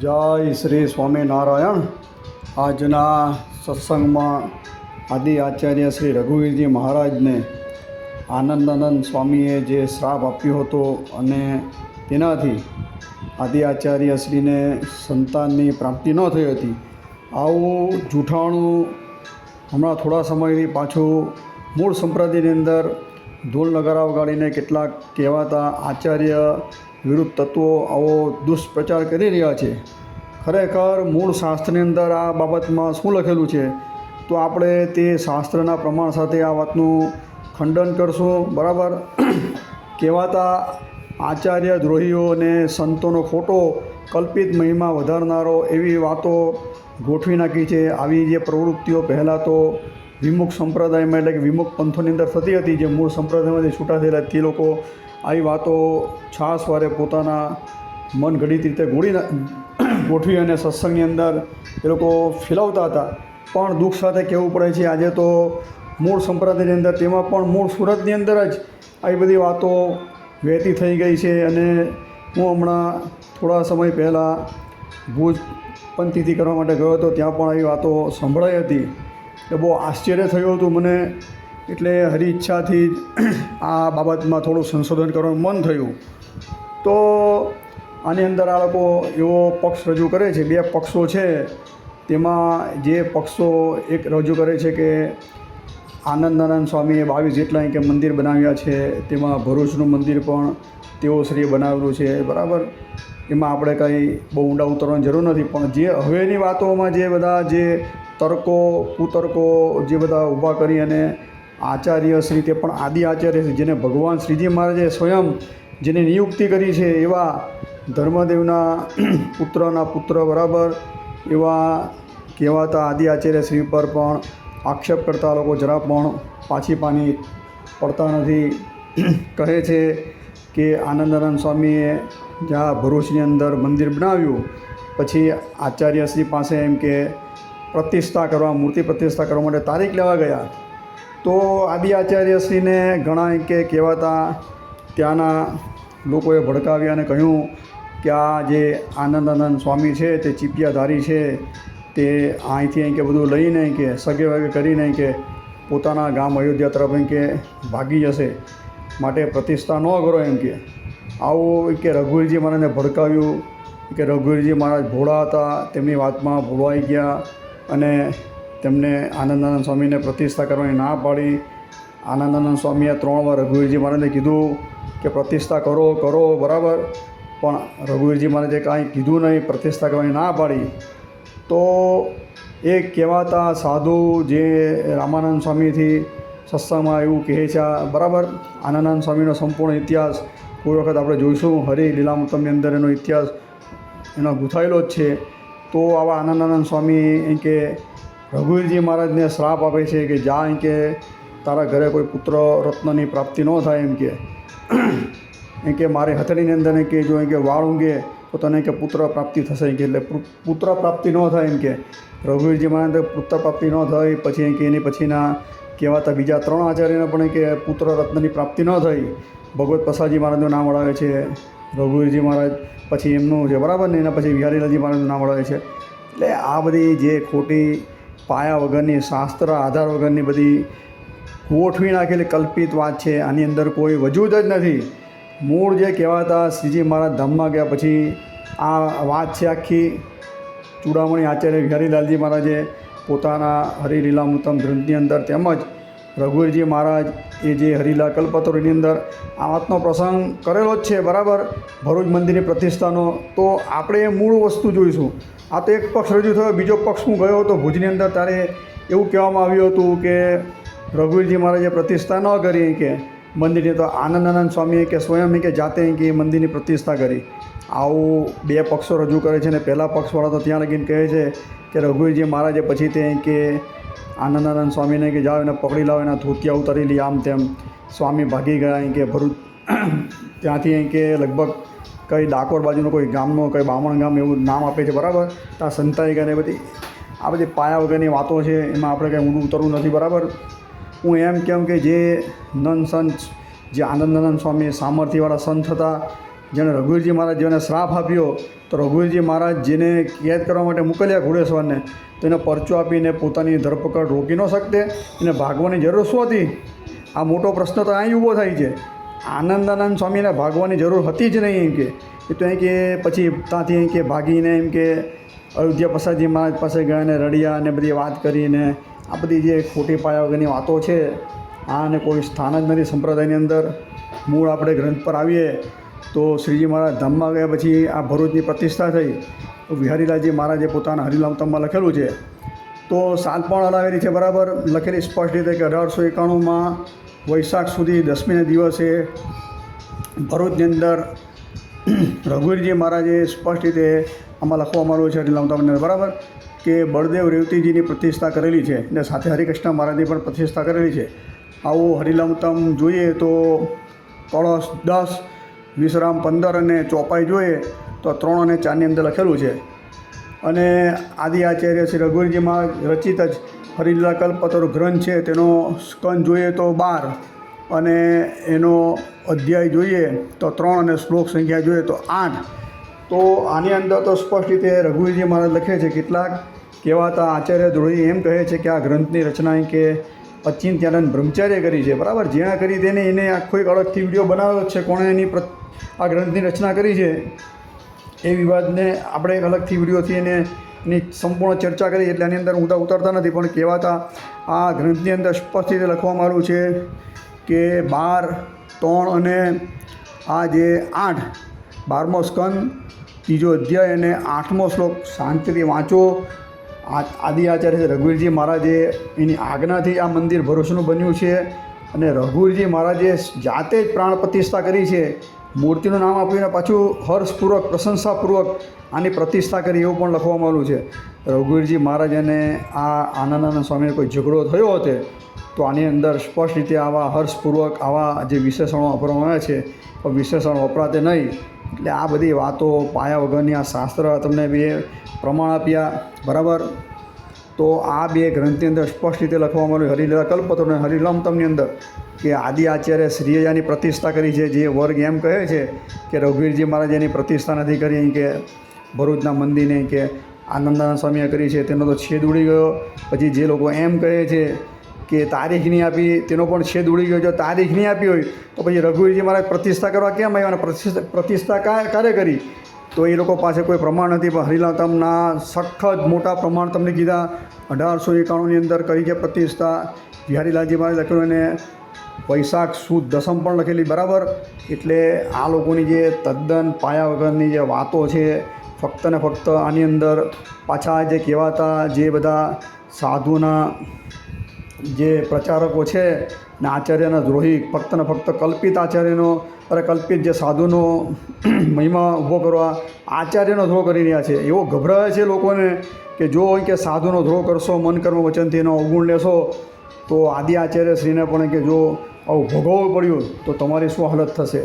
જય શ્રી સ્વામિનારાયણ. આજના સત્સંગમાં આદિ આચાર્ય શ્રી રઘુવીરજી મહારાજને આનંદાનંદ સ્વામીએ જે શ્રાપ આપ્યો હતો અને તેનાથી આદિ આચાર્ય શ્રીને સંતાનની પ્રાપ્તિ ન થઈ હતી. આવું જૂઠાણું હમણાં થોડા સમયથી પાછું મૂળ સંપ્રદાયની અંદર ઢોલ નગારા વગાડીને કેટલાક કહેવાતા આચાર્ય વિરુદ્ધ તત્વો આવો દુષ્પ્રચાર કરી રહ્યા છે. ખરેખર મૂળ શાસ્ત્રની અંદર આ બાબતમાં શું લખેલું છે? તો આપણે તે શાસ્ત્રના પ્રમાણ સાથે આ વાતનું ખંડન કરશું, બરાબર? કહેવાતા આચાર્ય દ્રોહીઓ અને સંતોનો ખોટો કલ્પિત મહિમા વધારનારો એવી વાતો ગોઠવી નાખી છે. આવી જે પ્રવૃત્તિઓ પહેલાં તો વિમુખ સંપ્રદાયમાં એટલે કે વિમુખ પંથોની અંદર થતી હતી, જે મૂળ સંપ્રદાયમાંથી છૂટા થયેલા તે લોકો આવી વાતો છાસ વારે પોતાના મન ઘડિત રીતે ગોળી ગોઠવી અને સત્સંગની અંદર એ લોકો ફેલાવતા હતા. પણ દુઃખ સાથે કહેવું પડે છે, આજે તો મૂળ સંપ્રદાયની અંદર તેમાં પણ મૂળ સુરતની અંદર જ આવી બધી વાતો વહેતી થઈ ગઈ છે અને હું હમણાં થોડા સમય પહેલાં ભુજ પંથીથી કરવા માટે ગયો હતો, ત્યાં પણ આવી વાતો સંભળાઈ હતી. એ બહુ આશ્ચર્ય થયું હતું મને. એટલે હરી ઈચ્છાથી આ બાબતમાં થોડું સંશોધન કરવાનું મન થયું. તો આની અંદર આ લોકો એવો પક્ષ રજૂ કરે છે, બે પક્ષો છે, તેમાં જે પક્ષો એક રજૂ કરે છે કે આનંદાનંદ સ્વામીએ બાવીસ જેટલા કે મંદિર બનાવ્યા છે, તેમાં ભરૂચનું મંદિર પણ તેઓ શ્રીએ બનાવેલું છે, બરાબર? એમાં આપણે કંઈ બહુ ઊંડા ઉતરવાની જરૂર નથી, પણ જે હવેની વાતોમાં જે બધા જે તર્કો, કુતર્કો જે બધા ઊભા કરી અને આચાર્ય શ્રી તે પણ આદિ આચાર્ય છે, જેને ભગવાન શ્રીજી મહારાજે સ્વયં જેની નિયુક્તિ કરી છે એવા ધર્મદેવના પુત્રના પુત્ર બરાબર, એવા કહેવાતા આદિ આચાર્ય શ્રી પર પણ આક્ષેપ કરતા લોકો જરા પણ પાછી પાની પડતા નથી. કહે છે કે આનંદાનંદ સ્વામીએ જ્યાં ભરૂચની અંદર મંદિર બનાવ્યું, પછી આચાર્યશ્રી પાસે એમ કે પ્રતિષ્ઠા કરવા, મૂર્તિ પ્રતિષ્ઠા કરવા માટે તારીખ લેવા ગયા. તો આદિ આચાર્યશ્રીને ઘણા કે કહેવાતા ત્યાંના લોકોએ ભડકાવ્યા અને કહ્યું કે આ જે આનંદાનંદ સ્વામી છે, તે ચીપિયાધારી છે, તે અહીંથી અહીં કે બધું લઈને કે સગે વગે કરીને કે પોતાના ગામ અયોધ્યા તરફ એમ કે ભાગી જશે. માટે પ્રતિષ્ઠા ન કરો એમ કે. આવું કે રઘુવીરજી મહારાજને ભડકાવ્યું કે રઘુવીરજી મહારાજ ભોળા હતા, તેમની વાતમાં ભોળવાઈ ગયા અને તેમને આનંદાનંદ સ્વામીને પ્રતિષ્ઠા કરવાની ના પાડી. આનંદાનંદ સ્વામીએ ત્રણ વાર રઘુવીરજી મહારાજને કીધું કે પ્રતિષ્ઠા કરો કરો, બરાબર. પણ રઘુવીરજી મહારાજે કાંઈ કીધું નહીં, પ્રતિષ્ઠા કરવાની ના પાડી. તો એ કહેવાતા સાધુ જે રામાનંદ સ્વામીથી સત્સંગમાં એવું કહે છે, બરાબર. આનંદાનંદ સ્વામીનો સંપૂર્ણ ઇતિહાસ કોઈ વખત આપણે જોઈશું. હરિ લીલામૃતમની અંદર એનો ઇતિહાસ એનો ગૂંથાયેલો જ છે. તો આવા આનંદાનંદ સ્વામી એમ કે રઘુવીરજી મહારાજને શ્રાપ આપે છે કે જા એમ કે તારા ઘરે કોઈ પુત્ર રત્નની પ્રાપ્તિ ન થાય એમ કે. એમ કે મારી હથેળીની અંદર કે, જો એમ કે વાળ ઊંઘે, તો તને કે પુત્ર પ્રાપ્તિ થશે એમ કે. એટલે પુત્ર પ્રાપ્તિ ન થાય એમ કે. રઘુવીરજી મહારાજ પુત્ર પ્રાપ્તિ ન થઈ, પછી એમ કે એની પછીના કહેવાતા બીજા ત્રણ આચાર્યને પણ કે પુત્ર રત્નની પ્રાપ્તિ ન થઈ. ભગવત પ્રસાદજી મહારાજનું નામ વળાવે છે. રઘુવીરજી મહારાજ પછી એમનું છે બરાબર ને એના પછી વિહારીલાલજી મહારાજનું નામ વળાવે છે. એટલે આ બધી જે ખોટી પાયા વગરની શાસ્ત્ર, આધાર વગરની બધી ગોઠવી નાખેલી કલ્પિત વાત છે. આની અંદર કોઈ વજૂદ જ નથી. મૂળ જે કહેવાતા શ્રીજી મહારાજ ધામમાં ગયા પછી આ વાત છે આખી. ચૂડામણી આચાર્ય વિહારીલાલજી મહારાજે પોતાના હરિલીલામૃતમ ગ્રંથની અંદર તેમજ રઘુવીરજી મહારાજ એ જે હરિલા કલ્પતરુની અંદર આ વાતનો પ્રસંગ કરેલો જ છે, બરાબર? ભરૂચ મંદિરની પ્રતિષ્ઠાનો. તો આપણે એ મૂળ વસ્તુ જોઈશું. આ તો એક પક્ષ રજૂ થયો, બીજો પક્ષ હું ગયો હતો ભુજની અંદર, ત્યારે એવું કહેવામાં આવ્યું હતું કે રઘુવીરજી મહારાજે પ્રતિષ્ઠા ન કરી કે મંદિરની તો આનંદાનંદ સ્વામીએ કે સ્વયં કે જાતે કે એ મંદિરની પ્રતિષ્ઠા કરી. આવું બે પક્ષો રજૂ કરે છે અને પહેલા પક્ષવાળા તો ત્યાં લગીને કહે છે કે રઘુવીરજી મહારાજે પછી તે કે આનંદાનંદ સ્વામીને કે જાઓ એને પકડી લાવો, એના ધોતિયા ઉતારી લી આમ તેમ. સ્વામી ભાગી ગયા અહીં કે ભરૂચ. ત્યાંથી અહીં કે લગભગ કઈ ડાકોર બાજુનો કોઈ ગામનો, કઈ બામણ ગામ એવું નામ આપે છે, બરાબર? ત્યાં સંતાઈ ગયા બધી, આ બધી પાયા વગરની વાતો છે, એમાં આપણે કંઈ ઊંડું ઉતરવું નથી, બરાબર? હું એમ કેમ કે જે નન સંત, જે આનંદાનંદ સ્વામી સામર્થ્યવાળા સંત હતા જેણે રઘુવીરજી મહારાજ જેને શ્રાપ આપ્યો, તો રઘુવીરજી મહારાજ જેને કેદ કરવા માટે મોકલ્યા ઘોડેશ્વરને તો એને પરચો આપીને પોતાની ધરપકડ રોકી ન શકતે એને ભાગવાની જરૂર શું હતી? આ મોટો પ્રશ્ન તો અહીં ઊભો થાય છે. આનંદાનંદ સ્વામીને ભાગવાની જરૂર હતી જ નહીં એમ કે. એ તો એમ કે પછી ત્યાંથી એમ કે ભાગીને એમ કે અયોધ્યા પ્રસાદજી મહારાજ પાસે ગયા અને રડ્યા અને બધી વાત કરીને, આ બધી જે ખોટી પાયા વગરની વાતો છે આને કોઈ સ્થાન જ નથી સંપ્રદાયની અંદર. મૂળ આપણે ગ્રંથ પર આવીએ. તો શ્રીજી મહારાજ ધામમાં ગયા પછી આ ભરૂચની પ્રતિષ્ઠા થઈ, તો વિહારીલાલજી મહારાજે પોતાના હરિલામતમમાં લખેલું છે. તો સાત પણ હલાવેલી છે બરાબર, લખેલી સ્પષ્ટ રીતે કે અઢારસો એકાણુંમાં વૈશાખ સુધી દસમીને દિવસે ભરૂચની અંદર રઘુવીરજી મહારાજે સ્પષ્ટ રીતે આમાં લખવામાં આવ્યું છે હરિલામતમને બરાબર? કે બળદેવ રેવતીજીની પ્રતિષ્ઠા કરેલી છે અને સાથે હરિકૃષ્ણ મહારાજની પણ પ્રતિષ્ઠા કરેલી છે. આવું હરિલામતમ જોઈએ તો કળશ દસ વિશ્રામ પંદર અને ચોપાઈ જોઈએ તો ત્રણ અને ચારની અંદર લખેલું છે. અને આદિ આચાર્ય શ્રી રઘુવીરજીમાં રચિત જ હરિલા કલ્પતરુ ગ્રંથ છે, તેનો સ્કંદ જોઈએ તો બાર અને એનો અધ્યાય જોઈએ તો ત્રણ અને શ્લોક સંખ્યા જોઈએ તો આઠ. તો આની અંદર તો સ્પષ્ટ રીતે રઘુવીરજી મહારાજ લખે છે, કેટલાક કહેવાતા આચાર્ય દ્રોહી એમ કહે છે કે આ ગ્રંથની રચના કે અચિંત્યાનંદ બ્રહ્મચાર્ય કરી છે, બરાબર? જેણે કરી તેને એને આખો એક અલગથી વીડિયો બનાવ્યો છે, કોણે એની આ ગ્રંથની રચના કરી છે. એ વિવાદને આપણે અલગથી વિડીયોથી એને એની સંપૂર્ણ ચર્ચા કરી એટલે એની અંદર ઊંધા ઉતરતા નથી, પણ કહેવાતા આ ગ્રંથની અંદર સ્પષ્ટ રીતે લખવામાં આવ્યું છે કે બાર, ત્રણ અને આ જે આઠ, બારમો સ્કંદ, ત્રીજો અધ્યાય અને આઠમો શ્લોક. શાંતિથી વાંચો. આદિ આચાર્ય રઘુવીરજી મહારાજે એની આજ્ઞાથી આ મંદિર ભરોસનું બન્યું છે અને રઘુવીરજી મહારાજે જાતે જ પ્રાણ પ્રતિષ્ઠા કરી છે. મૂર્તિનું નામ આપીને પાછું હર્ષપૂર્વક, પ્રશંસાપૂર્વક આની પ્રતિષ્ઠા કરી એવું પણ લખવામાં આવ્યું છે. રઘુવીરજી મહારાજ અને આ આનંદાનંદ સ્વામીને કોઈ ઝઘડો થયો હતો, તો આની અંદર સ્પષ્ટ રીતે આવા હર્ષપૂર્વક આવા જે વિશેષણો વાપરવામાં આવ્યા છે પણ વિશેષણ વપરાતે નહીં. એટલે આ બધી વાતો પાયા વગરની આ શાસ્ત્ર તમને બે પ્રમાણ આપ્યા, બરાબર? તો આ બે ગ્રંથની અંદર સ્પષ્ટ રીતે લખવામાં આવ્યું હરિલીલા કલ્પતો અને હરિલમતમની અંદર કે આદિ આચાર્ય શ્રીયાની પ્રતિષ્ઠા કરી છે, જે વર્ગ એમ કહે છે કે રઘુવીરજી મહારાજ એની પ્રતિષ્ઠા નથી કરી કે ભરૂચના મંદિરને કે આનંદાનંદ સ્વામીએ કરી છે, તેનો તો છેદ ઉડી ગયો. પછી જે લોકો એમ કહે છે કે તારીખ નહીં આપી, તેનો પણ છેદ ઉડી ગયો. જો તારીખ નહીં આપી હોય, તો પછી રઘુવીરજી મહારાજ પ્રતિષ્ઠા કરવા કેમ આવ્યા અને પ્રતિષ્ઠા પ્રતિષ્ઠા ક્યારે કરી તો એ લોકો પાસે કોઈ પ્રમાણ નથી, પણ હરિલાતમના સખત મોટા પ્રમાણ તમને કીધા. અઢારસો એકાણુંની અંદર કરી છે પ્રતિષ્ઠા. બિહારીલાલજી મહારાજ લખ્યું એને વૈશાખ સુદ દસમ પણ લખેલી બરાબર. એટલે આ લોકોની જે તદ્દન પાયા વગરની જે વાતો છે, ફક્ત ને ફક્ત આની અંદર પાછા જે કહેવાતા જે બધા સાધુના જે પ્રચારકો છે ને આચાર્યના દ્રોહી, ફક્ત ને ફક્ત કલ્પિત આચાર્યનો અરે કલ્પિત જે સાધુનો મહિમા ઊભો કરવા આચાર્યનો ધ્રોહ કરી રહ્યા છે. એવો ગભરાય છે લોકોને કે જો કે સાધુનો ધ્રોહ કરશો, મન કર્મ વચનથી એનો અવગુણ લેશો તો આદિ આચાર્ય શ્રીને પણ કે જો આવું ભોગવવું પડ્યું, તો તમારી શું હાલત થશે?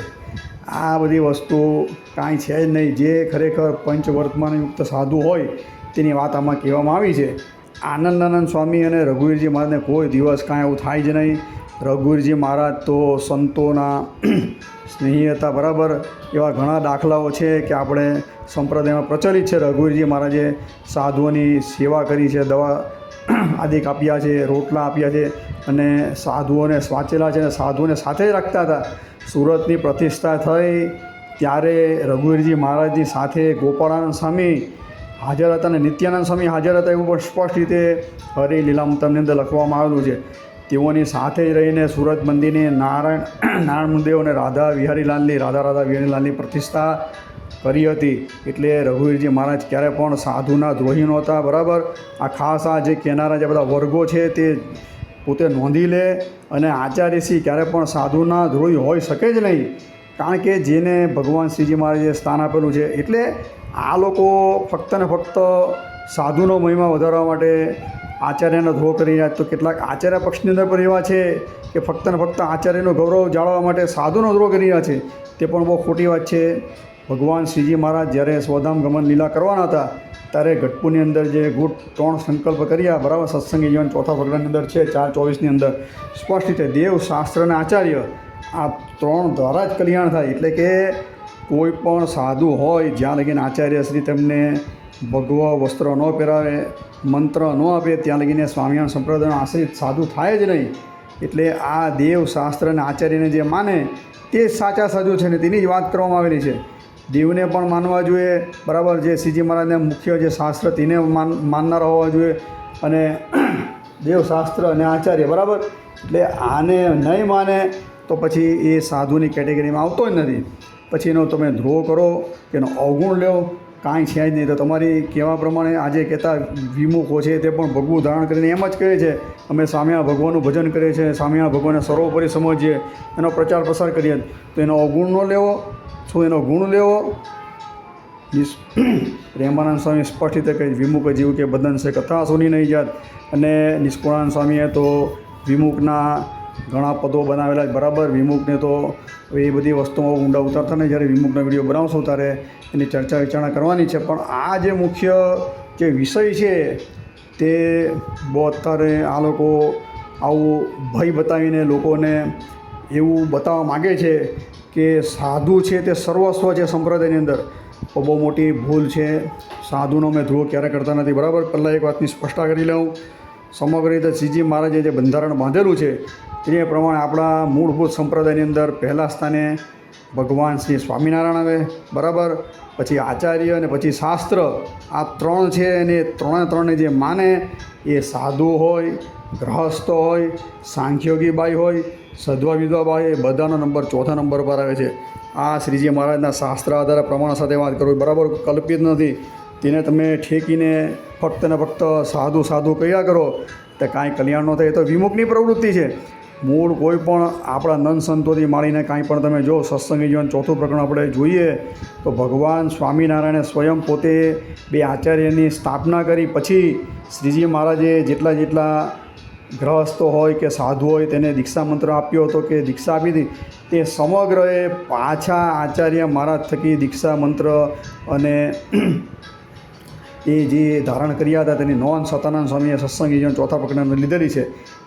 આ બધી વસ્તુ કાંઈ છે જ નહીં. જે ખરેખર પંચવર્તમાનયુક્ત સાધુ હોય, તેની વાત આમાં કહેવામાં આવી છે. આનંદાનંદ સ્વામી અને રઘુવીરજી મહારાજને કોઈ દિવસ કાંઈ એવું થાય જ નહીં. રઘુવીરજી મહારાજ તો સંતોના સ્નેહી હતા બરાબર. એવા ઘણા દાખલાઓ છે કે આપણે સંપ્રદાયમાં પ્રચલિત છે. રઘુવીરજી મહારાજે સાધુઓની સેવા કરી છે, દવા આદિ આપ્યા છે, રોટલા આપ્યા છે અને સાધુઓને વાંચેલા છે અને સાધુઓને સાથે જ રાખતા હતા. સુરતની પ્રતિષ્ઠા થઈ ત્યારે રઘુવીરજી મહારાજની સાથે ગોપાળાનંદ સ્વામી હાજર હતા અને નિત્યાનંદ સ્વામી હાજર હતા એવું પણ સ્પષ્ટ રીતે હરિ લીલામતમની અંદર લખવામાં આવેલું છે. તેઓની સાથે જ રહીને સુરત મંદિરની નારાયણ નારાયણ મંદિર અને રાધા વિહારીલાલની, રાધા રાધા વિહારીલાલની પ્રતિષ્ઠા કરી હતી. એટલે રઘુવીરજી મહારાજ ક્યારે પણ સાધુના દ્રોહી નહોતા, બરાબર? આ ખાસ આ જે કહેનારા જે બધા વર્ગો છે તે પોતે નોંધી લે અને આચાર્યશ્રી ક્યારે પણ સાધુના દ્રોહી હોઈ શકે જ નહીં. કારણ કે જેને ભગવાન શ્રીજી મહારાજે સ્થાન આપેલું છે, એટલે આ લોકો ફક્ત ને ફક્ત સાધુનો મહિમા વધારવા માટે આચાર્યનો ધ્રોહ કરી રહ્યા તો કેટલાક આચાર્ય પક્ષની અંદર પણ એવા છે કે ફક્ત ને ફક્ત આચાર્યનો ગૌરવ જાળવવા માટે સાધુનો ધ્રો કરી રહ્યા છે. તે પણ બહુ ખોટી વાત છે. ભગવાન શ્રીજી મહારાજ જ્યારે સ્વધામ ગમન લીલા કરવાના હતા, ત્યારે ગઢપુરની અંદર જે ગુટ ત્રણ સંકલ્પ કર્યા, બરાબર સત્સંગી જીવન ચોથા પગલાની અંદર છે, ચાર ચોવીસની અંદર. સ્પષ્ટ રીતે દેવ, શાસ્ત્ર અને આચાર્ય આ ત્રણ દ્વારા જ કલ્યાણ થાય. એટલે કે કોઈ પણ સાધુ હોય, જ્યાં લગીને આચાર્ય શ્રી તેમને ભગવા વસ્ત્ર ન પહેરાવે, મંત્ર ન આપે, ત્યાં લગીને સ્વામિનારાયણ સંપ્રદાયનો આશ્રિત સાધુ થાય જ નહીં. એટલે આ દેવ, શાસ્ત્ર અને આચાર્યને જે માને, તે સાચા સાધુ છે ને તેની જ વાત કરવામાં આવેલી છે. દેવને પણ માનવા જોઈએ. બરાબર, જે શ્રીજી મહારાજને મુખ્ય જે શાસ્ત્ર તેને માન, માનનારા હોવા જોઈએ. અને દેવશાસ્ત્ર અને આચાર્ય, બરાબર? એટલે આને નહીં માને તો પછી એ સાધુની કેટેગરીમાં આવતો જ નથી. પછી એનો તમે ધ્રોહ કરો એનો અવગુણ લ્યો કાંઈ છે જ નહીં. તો તમારી કહેવા પ્રમાણે આજે કહેતા વિમુખો છે તે પણ ભગવું ધારણ કરીને એમ જ કહે છે. અમે સ્વામિયા ભગવાનનું ભજન કરીએ છીએ સ્વામિયા ભગવાનને સર્વોપરી સમજીએ. એનો પ્રચાર પ્રસાર કરીએ. તો એનો અવગુણ ન લેવો. શું એનો ગુણ લેવો? પ્રેમાનંદ સ્વામી સ્પષ્ટ રીતે કહે વિમુખ જીવ કે બદન છે કથા સુની નહીં જાત. અને નિષ્કુળાનંદ સ્વામીએ તો વિમુખના ઘણા પદો બનાવેલા બરાબર? વિમુખને તો એ બધી વસ્તુઓ ઊંડા ઉતારતા ને જ્યારે વિમુખનો વીડિયો બનાવશો ત્યારે એની ચર્ચા વિચારણા કરવાની છે. પણ આ જે મુખ્ય જે વિષય છે તે બહુ અત્યારે આ લોકો આવું ભય બતાવીને લોકોને એવું બતાવવા માગે છે કે સાધુ છે તે સર્વસ્વ છે સંપ્રદાયની અંદર. તો બહુ મોટી ભૂલ છે. સાધુનો મેં ધ્રુવ ક્યારે કરતા નથી, બરાબર? પહેલાં એક વાતની સ્પષ્ટતા કરી લઉં. સમગ્ર રીતે શ્રીજી મહારાજે જે બંધારણ બાંધેલું છે, એ પ્રમાણે આપણા મૂળભૂત સંપ્રદાયની અંદર પહેલાં સ્થાને ભગવાન શ્રી સ્વામિનારાયણ આવે, બરાબર? પછી આચાર્ય અને પછી શાસ્ત્ર, આ ત્રણ છે અને ત્રણે ત્રણને જે માને, એ સાધુ હોય, ગ્રહસ્થ હોય, સાંખ્યોગી બાઈ હોય સદ્વા વિદવાબાઈ એ બધાનો નંબર, ચોથા નંબર પર આવે છે. આ શ્રીજી મહારાજના શાસ્ત્ર આધારે પ્રમાણ સાથે વાત કરું. બરાબર કલ્પિત નથી. તેને તમે ઠેકીને ફક્ત ને ફક્ત સાધુ સાધુ કહ્યા કરો, તો કાંઈ કલ્યાણ ન થાય. એ તો વિમુખની પ્રવૃત્તિ છે. મૂળ કોઈ પણ આપણા નંદ સંતોથી માંડીને કાંઈ પણ તમે જો સત્સંગી જીવન ચોથું પ્રકરણ આપણે જોઈએ, તો ભગવાન સ્વામિનારાયણે સ્વયં પોતે બે આચાર્યની સ્થાપના કરી. પછી શ્રીજી મહારાજે જેટલા જેટલા ગ્રહસ્થ હોય કે સાધુ હોય તેને દીક્ષા મંત્ર આપ્યો હતો કે દીક્ષા આપી હતી તે સમગ્ર એ પાછા આચાર્ય મહારાજ થકી દીક્ષા મંત્ર અને એ જે ધારણ કર્યા હતા તેની નોંધ સતાનંદ સ્વામીએ સત્સંગ જીવન ચોથા પકડાને લીધેલી છે.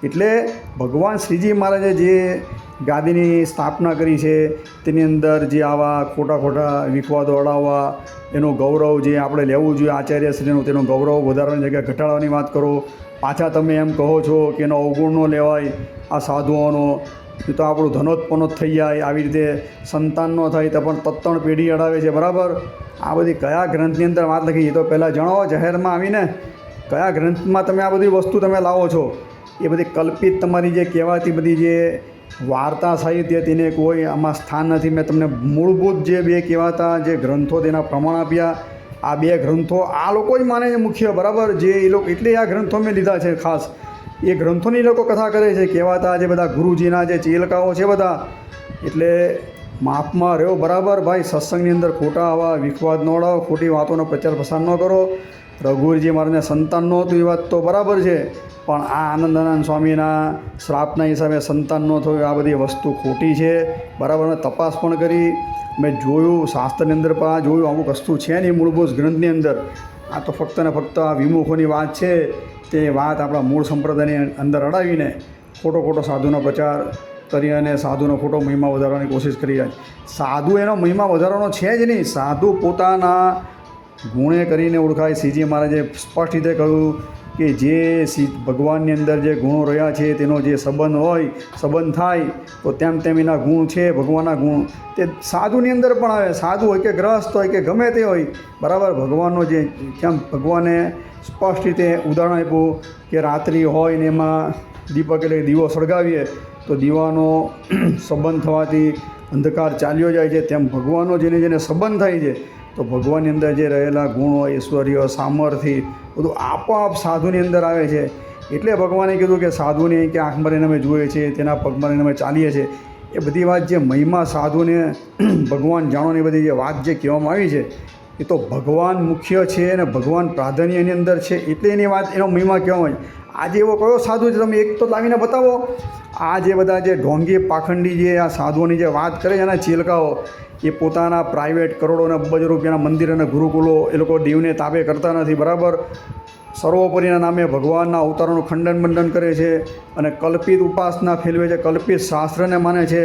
એટલે ભગવાન શ્રીજી મહારાજે જે ગાદીની સ્થાપના કરી છે. તેની અંદર જે આવા ખોટા ખોટા વિખવાદો અડાવવા, એનું ગૌરવ જે આપણે લેવું જોઈએ આચાર્યશ્રીનું, તેનું ગૌરવ વધારવાની જગ્યાએ ઘટાડવાની વાત કરો. પાછા તમે એમ કહો છો કે એનો અવગુણ ન લેવાય આ સાધુઓનો. એ તો આપણું ધનોત્પન્ન જ થઈ જાય, આવી રીતે સંતાન ન થાય તો પણ તત્તણ પેઢી અડાવે છે. બરાબર? આ બધી કયા ગ્રંથની અંદર વાત લખી? એ તો પહેલાં જણાવો, જાહેરમાં આવીને. કયા ગ્રંથમાં તમે આ બધી વસ્તુ તમે લાવો છો? એ બધી કલ્પિત તમારી જે કહેવાતી બધી જે વાર્તા સાહિત્ય તેને કોઈ આમાં સ્થાન નથી. મેં તમને મૂળભૂત જે બે કહેવાતા જે ગ્રંથો તેના પ્રમાણ આપ્યા. આ બે ગ્રંથો આ લોકો જ માને છે મુખ્ય, બરાબર? જે એ લોકો એટલે આ ગ્રંથો મેં લીધા છે ખાસ. એ ગ્રંથોની લોકો કથા કરે છે, કહેવાતા જે બધા ગુરુજીના જે ચેલકાઓ છે બધા, એટલે માપમાં રહ્યો. બરાબર, ભાઈ, સત્સંગની અંદર ખોટા આવા વિખવાદ ન ઉડાવો, ખોટી વાતોનો પ્રચાર પ્રસાર ન કરો. રઘુવીરજી મારાને સંતાન નહોતું એ વાત તો બરાબર છે. પણ આ આનંદાનંદ સ્વામીના શ્રાપના હિસાબે સંતાન ન થયું. આ બધી વસ્તુ ખોટી છે. બરાબર મેં તપાસ પણ કરી. મેં જોયું, શાસ્ત્રની અંદર પણ જોયું, અમુક વસ્તુ છે નહીં મૂળભૂત ગ્રંથની અંદર. આ તો ફક્ત ને ફક્ત આ વિમુખોની વાત છે. તે વાત આપણા મૂળ સંપ્રદાયની અંદર અડાવીને ખોટો ખોટો સાધુનો પ્રચાર કરી અને સાધુનો ખોટો મહિમા વધારવાની કોશિશ કરી રહ્યા સાધુ એનો મહિમા વધારવાનો છે જ નહીં. સાધુ પોતાના ગુણે કરીને ઓળખાય. શ્રીજી મહારાજે સ્પષ્ટ રીતે કહ્યું કે જે સી ભગવાનની અંદર જે ગુણો રહ્યા છે, તેનો જે સંબંધ હોય, સંબંધ થાય, તો તેમ તેમ એના ગુણ છે, ભગવાનના ગુણ. તે સાધુની અંદર પણ આવે. સાધુ હોય કે ગ્રહસ્થ હોય કે ગમે તે હોય, બરાબર? ભગવાનનો જે કેમ ભગવાને સ્પષ્ટ રીતે ઉદાહરણ આપ્યું કે રાત્રિ હોય ને એમાં દીપક એટલે દીવો સળગાવીએ તો દીવાનો સંબંધ થવાથી અંધકાર ચાલ્યો જાય છે. તેમ ભગવાનનો જેને જેને સંબંધ થાય છે, તો ભગવાનની અંદર જે રહેલા ગુણો, ઐશ્વર્ય, સામર્થ્ય, બધું આપોઆપ સાધુની અંદર આવે છે. એટલે ભગવાને કીધું કે સાધુને કે આંખ મરીને અમે જોઈએ છીએ તેના પગ મરીને અમે ચાલીએ છીએ એ બધી વાત જે મહિમા સાધુને ભગવાન જાણોની બધી જે વાત જે કહેવામાં આવી છે, એ તો ભગવાન મુખ્ય છે અને ભગવાન પ્રાધાન્ય એની અંદર છે. એટલે એની વાત, એનો મહિમા કહેવામાં આવે આજે એવો કયો સાધુ છે તમે એક તો લાવીને બતાવો. આ જે બધા જે ઢોંગી પાખંડી જે આ સાધુઓની જે વાત કરે છે એના ચીલકાઓ, એ પોતાના પ્રાઇવેટ કરોડોને અબજ રૂપિયાના મંદિર અને ગુરુકુલો એ લોકો દેવને તાબે કરતા નથી, બરાબર? સર્વોપરીના નામે ભગવાનના અવતારોનું ખંડન બંડન કરે છે અને કલ્પિત ઉપાસના ફેલવે છે, કલ્પિત શાસ્ત્રને માને છે.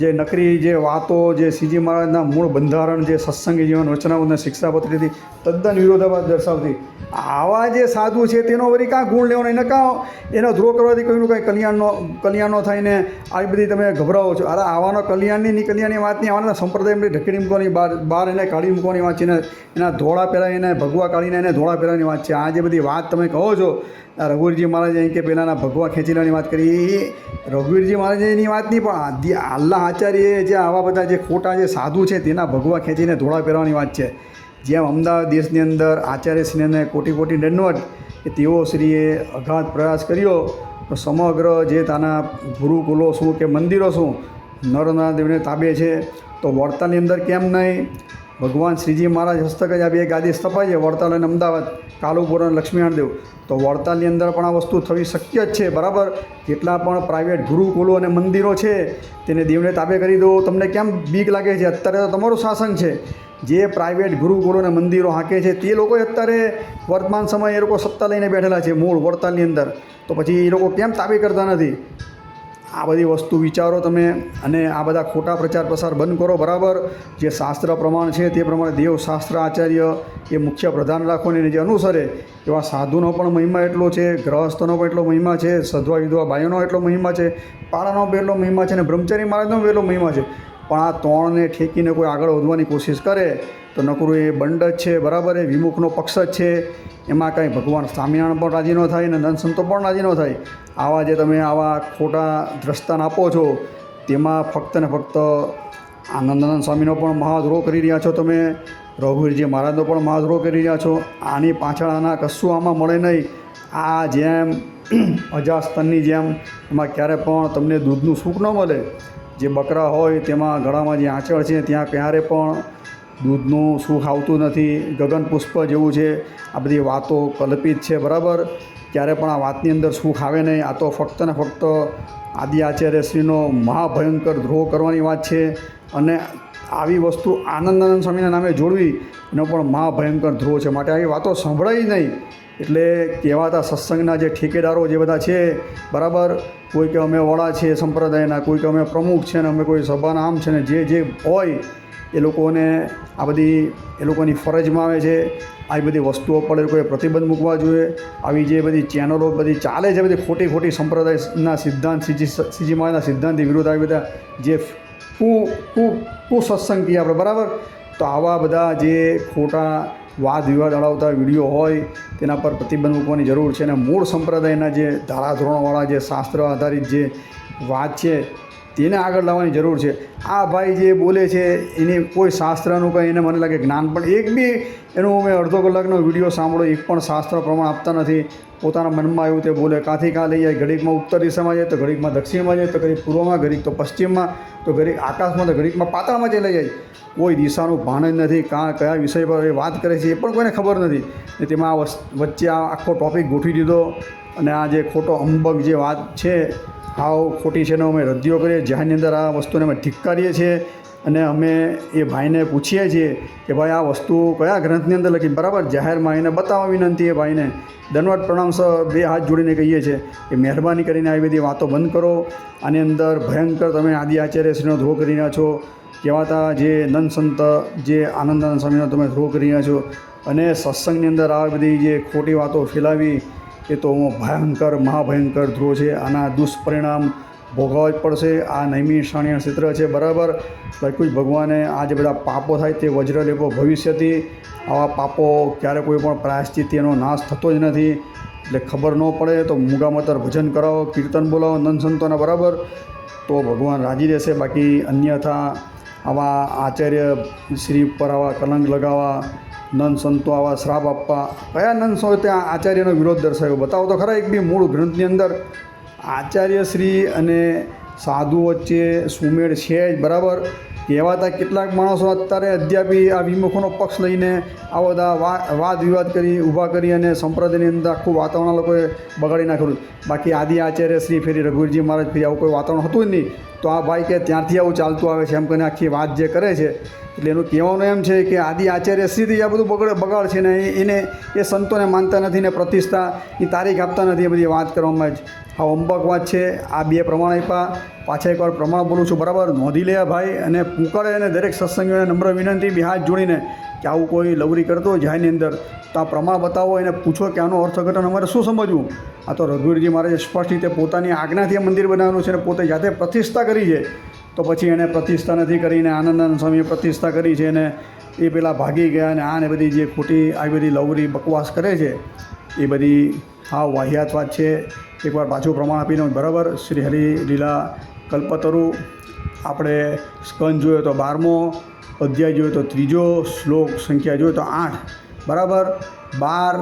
જે નકરી, જે વાતો, જે સીજી મહારાજના મૂળ બંધારણ, જે સત્સંગી જીવન રચનાઓને શિક્ષાપત્રીથી તદ્દન વિરોધાભાસ દર્શાવતી. આવા જે સાધુ છે, તેનો વળી કાં ગુણ લેવાનો? એને કાં એનો ધ્રુવ કરવાથી કોઈનું કંઈ કલ્યાણનો કલ્યાણનો થઈને આવી બધી તમે ગભરાવો છો? અરે આવાનો કલ્યાણની ની કલ્યાણની વાત નહીં, આવાના સંપ્રદાય ઢકડી મૂકવાની બહાર બહાર એને કાઢી મૂકવાની વાત છે, એને, એના ધોળા પહેલાં એને ભગવા કાઢીને એને ધોળા પહેલાંની વાત છે. આ જે બધી વાત તમે કહો છો રઘુવીરજી મહારાજે અહીં કે પહેલાંના ભગવા ખેંચીલાની વાત કરી. એ રઘુવીરજી મહારાજની વાત નહીં, પણ આલ્લા આચાર્યએ જે આવા બધા જે ખોટા જે સાધુ છે તેના ભગવા ખેંચીને ધોળા પહેરવાની વાત છે. જેમ અમદાવાદ દેશની અંદર આચાર્યશ્રીને કોટી કોટી દંડવટ કે તેઓ શ્રીએ અઘાત પ્રયાસ કર્યો, તો સમગ્ર જે તાના ગુરુકુલો શું કે મંદિરો શું નરનાદેવને તાબે છે, તો વડતાલની અંદર કેમ નહીં? ભગવાન શ્રીજી મહારાજ હસ્તક જ આ બે ગાદી સ્થપાઈ છે. વડતાલ અને અમદાવાદ, કાલુપુર અને લક્ષ્મીનારાયણ દેવ તો વડતાલની અંદર પણ આ વસ્તુ થવી શક્ય જ છે, બરાબર? જેટલા પણ પ્રાઇવેટ ગુરુકુલો અને મંદિરો છે, તેને દેવને તાબે કરી દો. તમને કેમ બીક લાગે છે? અત્યારે તો તમારું શાસન છે. જે પ્રાઇવેટ ગુરુકુલો અને મંદિરો હાંકે છે, તે લોકો અત્યારે વર્તમાન સમયે એ લોકો સત્તા લઈને બેઠેલા છે, મૂળ વડતાલની અંદર. તો પછી એ લોકો કેમ તાબે કરતા નથી? આ બધી વસ્તુ વિચારો તમે અને આ બધા ખોટા પ્રચાર પ્રસાર બંધ કરો, બરાબર? જે શાસ્ત્ર પ્રમાણ છે તે પ્રમાણે દેવ શાસ્ત્ર આચાર્ય એ મુખ્ય પ્રધાન રાખો ને એને જે અનુસરે, એવા સાધુનો પણ મહિમા એટલો છે, ગ્રહસ્થનો પણ એટલો મહિમા છે, સધવા વિધવા બાઈઓનો એટલો મહિમા છે, પાળાનો પણ એટલો મહિમા છે અને બ્રહ્મચારી મહારાજનો પણ એટલો મહિમા છે. પણ આ ત્રણને ઠેકીને કોઈ આગળ વધવાની કોશિશ કરે તો નકરું એ બંડ જ છે, બરાબર? એ વિમુખનો પક્ષ જ છે. એમાં કાંઈ ભગવાન સ્વામિનારાયણ પણ રાજી ન થાય અને નંદ સંતો પણ રાજી ન થાય. આવા જે તમે આવા ખોટા દ્રષ્ટાન આપો છો, તેમાં ફક્ત ને ફક્ત આનંદાનંદ સ્વામીનો પણ મહાદ્રોહ કરી રહ્યા છો તમે. રઘુવીરજી મહારાજનો પણ મહાદ્રોહ કરી રહ્યા છો. આની પાછળ આના કશું આમાં મળે નહીં. આ જેમ અજાસ્તનની જેમ એમાં ક્યારે પણ તમને દૂધનું સુખ ન મળે. જે બકરા હોય તેમાં ગળામાં જે આંચળ છે, ત્યાં ક્યારે પણ દૂધનું સુખ આવતું નથી, ગગન પુષ્પ જેવું છે, આ બધી વાતો કલ્પિત છે, બરાબર? ક્યારે પણ આ વાતની અંદર સુખ આવે નહીં, આ તો ફક્ત ને ફક્ત આદિ આચાર્યશ્રીનો મહાભયંકર દ્રોહ કરવાની વાત છે અને આવી વસ્તુ આનંદાનંદ સ્વામીના નામે જોડવી એનો પણ મહાભયંકર દ્રોહ છે. માટે આવી વાતો સંભળાય નહીં. એટલે કહેવાતા સત્સંગના જે ઠેકેદારો જે બધા છે, બરાબર? કોઈ કે અમે વડા છીએ સંપ્રદાયના, કોઈ કે અમે પ્રમુખ છે ને અમે કોઈ સભાના આમ છે ને જે જે હોય એ લોકોને આ બધી, એ લોકોની ફરજમાં આવે છે. આવી બધી વસ્તુઓ પર એ લોકોએ પ્રતિબંધ મૂકવા જોઈએ. આવી જે બધી ચેનલો બધી ચાલે છે, બધી ખોટી ખોટી સંપ્રદાયના સિદ્ધાંત સીજી સીજી મહારાજના સિદ્ધાંતની વિરુદ્ધ આવી બધા જે કુ કુ કુસત્સંગ કહીએ આપણે બરાબર? તો આવા બધા જે ખોટા વાદ વિવાદ અડાવતા વીડિયો હોય, તેના પર પ્રતિબંધ મૂકવાની જરૂર છે. અને મૂળ સંપ્રદાયના જે ધારાધોરણવાળા, જે શાસ્ત્ર આધારિત જે વાત છે તેને આગળ લાવવાની જરૂર છે. આ ભાઈ જે બોલે છે, એની કોઈ શાસ્ત્રનું કંઈ એને મને લાગે જ્ઞાન પણ એક બી એનું મેં અડધો કલાકનો વીડિયો સાંભળ્યો, એક પણ શાસ્ત્ર પ્રમાણ આપતા નથી. પોતાના મનમાં આવ્યું તે બોલે, કાંથી કાં લઈ જાય? ઘડીકમાં ઉત્તર દિશામાં જાય તો ઘડીકમાં દક્ષિણમાં જાય, તો ઘડીક પૂર્વમાં, ઘડીક તો પશ્ચિમમાં, તો ઘડીક આકાશમાં તો ઘડીકમાં પાતાળમાં લઈ જાય. કોઈ દિશાનું ભાન જ નથી, કાં કયા વિષય પર એ વાત કરે છે એ પણ કોઈને ખબર નથી. ને તેમાં વચ્ચે આ આખો ટોપિક ગોઠવી દીધો. અને આ જે ખોટો અંબક જે વાત છે હાવ ખોટી છે ને અમે રદ્દીઓ કરીએ જાહેરની અંદર આ વસ્તુને અમે ધિક્કારીએ છીએ અને અમે એ ભાઈને પૂછીએ છીએ કે ભાઈ આ વસ્તુ કયા ગ્રંથની અંદર લખી? બરાબર જાહેરમાં એને બતાવવા વિનંતી એ ભાઈને. દનવટ પ્રણામ સર, બે હાથ જોડીને કહીએ છીએ કે મહેરબાની કરીને આવી બધી વાતો બંધ કરો. આની અંદર ભયંકર તમે આદિ આચાર્યશ્રીનો ધ્રો કરી રહ્યા છો, કહેવાતા જે નંદ સંત, જે આનંદાનંદ સ્વામીનો તમે ધ્રો કરી રહ્યા છો અને સત્સંગની અંદર આ બધી જે ખોટી વાતો ફેલાવી એ તો ભયંકર, મહાભયંકર ધ્રુવ છે. આના દુષ્પરિણામ ભોગવવા જ પડશે. આ નૈમિષાણીય ક્ષેત્ર છે, બરાબર? જ ભગવાને આ જે બધા પાપો થાય તે વજ્રલેપો ભવિષ્યથી. આવા પાપો ક્યારે કોઈ પણ પ્રાયશ્ચિત એનો નાશ થતો જ નથી. એટલે ખબર ન પડે તો મૂગામતર ભજન કરાવો, કીર્તન બોલાવો, નંદ સંતોના, બરાબર? તો ભગવાન રાજી રહેશે. બાકી અન્યથા આવા આચાર્ય શ્રી ઉપર આવા કલંક લગાવવા નંદ સંતો આવા શ્રાપ આપવા. કયા નંદ સંતો ત્યાં આચાર્યનો વિરોધ દર્શાવ્યો? બતાવો તો ખરા એક બી મૂળ ગ્રંથની અંદર. આચાર્યશ્રી અને સાધુ વચ્ચે સુમેળ છે જ, બરાબર? કહેવાતા કેટલાક માણસો અત્યારે અદ્યાપી આ વિમુખોનો પક્ષ લઈને આ બધા વાદ વિવાદ કરી, ઊભા કરી અને સંપ્રદાયની અંદર આખું વાતાવરણ લોકોએ બગાડી નાખ્યું બાકી આદિ આચાર્ય શ્રી ફેરી રઘુવીરજી મહારાજ ફેરી આવું કોઈ વાતાવરણ હતું જ નહીં. તો આ ભાઈ કે ત્યાંથી આવું ચાલતું આવે છે, એમ કરીને આખી વાત જે કરે છે, એટલે એનું કહેવાનું એમ છે કે આદિ આચાર્ય શ્રીથી આ બધું બગડ, બગાડ છે ને એને એ સંતોને માનતા નથી ને પ્રતિષ્ઠાની તારીખ આપતા નથી એ બધી વાત કરવામાં જ. આ અંબક વાત છે. આ બે પ્રમાણ આપ્યા. પાછા એકવાર પ્રમાણ બોલું છું. બરાબર? નોંધી લે ભાઈ અને પૂકળે અને દરેક સત્સંગીઓને નમ્ર વિનંતી, બી હાથ જોડીને કે આવું કોઈ લવરી કરતો જાયની અંદર, તો આ પ્રમાણ બતાવો. એને પૂછો કે આનું અર્થઘટન અમારે શું સમજવું? આ તો રઘુવીરજી મહારાજે સ્પષ્ટ રીતે પોતાની આજ્ઞાથી આ મંદિર બનાવવાનું છે અને પોતે જાતે પ્રતિષ્ઠા કરી છે. તો પછી એણે પ્રતિષ્ઠા નથી કરીને આનંદાનંદ સ્વામીએ પ્રતિષ્ઠા કરી છે અને એ પેલા ભાગી ગયા અને આ ને બધી જે ખોટી આવી બધી લવરી બકવાસ કરે છે, એ બધી હા વાહિયાત વાત છે. એકવાર પાછું પ્રમાણ આપીને બરાબર શ્રી હરિ લીલા કલ્પતરુ. આપણે સ્કંદ જોયો તો બારમો, અધ્યાય જોયો તો ત્રીજો, શ્લોક સંખ્યા જોયો તો આઠ. બરાબર? બાર,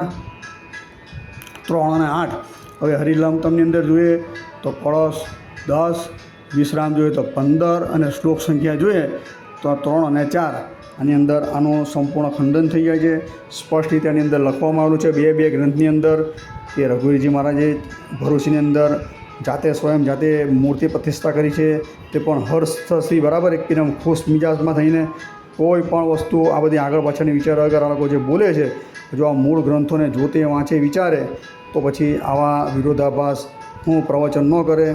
ત્રણ અને આઠ. હવે હરિલમતમની અંદર જોઈએ તો કળશ દસ, વિશ્રામ જોઈએ તો પંદર અને શ્લોક સંખ્યા જોઈએ તો ત્રણ અને ચાર. આની અંદર આનું સંપૂર્ણ ખંડન થઈ જાય છે. સ્પષ્ટ રીતે આની અંદર લખવામાં આવેલું છે. બે બે ગ્રંથની અંદર કે રઘુવીરજી મહારાજે ભરૂચની અંદર જાતે સ્વયં જાતે મૂર્તિ પ્રતિષ્ઠા કરી છે. તે પણ હર્ષથી બરાબર એકદમ ખુશ મિજાજમાં થઈને કોઈ પણ વસ્તુ આ બધી આગળ પાછળની વિચાર વગર આ લોકો જે બોલે છે, જો આ મૂળ ગ્રંથોને જોતે વાંચે, વિચારે, તો પછી આવા વિરોધાભાસ હું પ્રવચન ન કરે.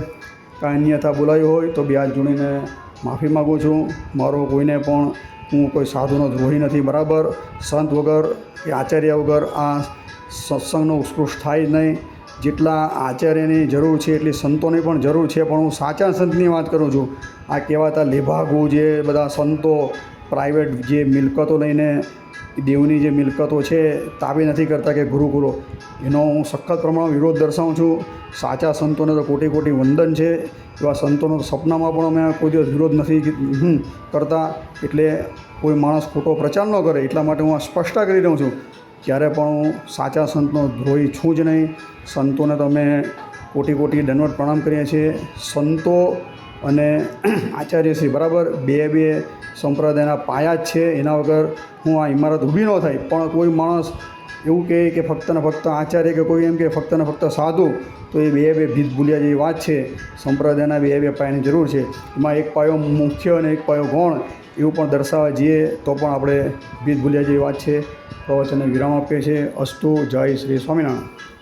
કાંઈ અન્યથા બોલાયું હોય તો બે હાથ જોડીને માફી માગું છું. મારો કોઈને પણ હું કોઈ સાધુનો દ્રોહી નથી. બરાબર? સંત વગર કે આચાર્ય વગર આ સત્સંગનો ઉત્કૃષ્ટ થાય નહીં. જેટલા આચાર્યની જરૂર છે, એટલી સંતોની પણ જરૂર છે. પણ હું સાચા સંતની વાત કરું છું. આ કહેવાતા લેભાગુ જે બધા સંતો પ્રાઇવેટ જે મિલકતો લઈને, દેવની જે મિલકતો છે તાબે નથી કરતા કે ગુરુકુલો. એનો હું સખત પ્રમાણમાં વિરોધ દર્શાવું છું. સાચા સંતોને તો કોટી કોટી વંદન છે. એવા સંતોનો સપનામાં પણ અમે કોઈ દિવસ વિરોધ નથી કરતા. એટલે કોઈ માણસ ખોટો પ્રચાર ન કરે. એટલા માટે હું આ સ્પષ્ટતા કરી રહ્યો છું. ક્યારે પણ હું સાચા સંતનો દ્રોહી છું જ નહીં, સંતોને તો અમે કોટી કોટી દંડવત પ્રણામ કરીએ છીએ. સંતો અને આચાર્યશ્રી બરાબર બે બે સંપ્રદાયના પાયા જ છે. એના વગર હું આ ઇમારત ઊભી ન થાય. પણ કોઈ માણસ એવું કહે કે ફક્ત ને ફક્ત આચાર્ય કે કોઈ એમ કે ફક્ત ને ફક્ત સાધુ, તો એ બે બે ભીત ભૂલ્યા જેવી વાત છે. સંપ્રદાયના બે બે પાયાની જરૂર છે. એમાં એક પાયો મુખ્ય અને એક પાયો ગૌણ. એવું પણ દર્શાવવા જઈએ તો પણ આપણે ભીત ભૂલ્યા જેવી વાત છે. પ્રવચનને વિરામ આપીએ છીએ. અસ્તુ જય શ્રી સ્વામિનારાયણ.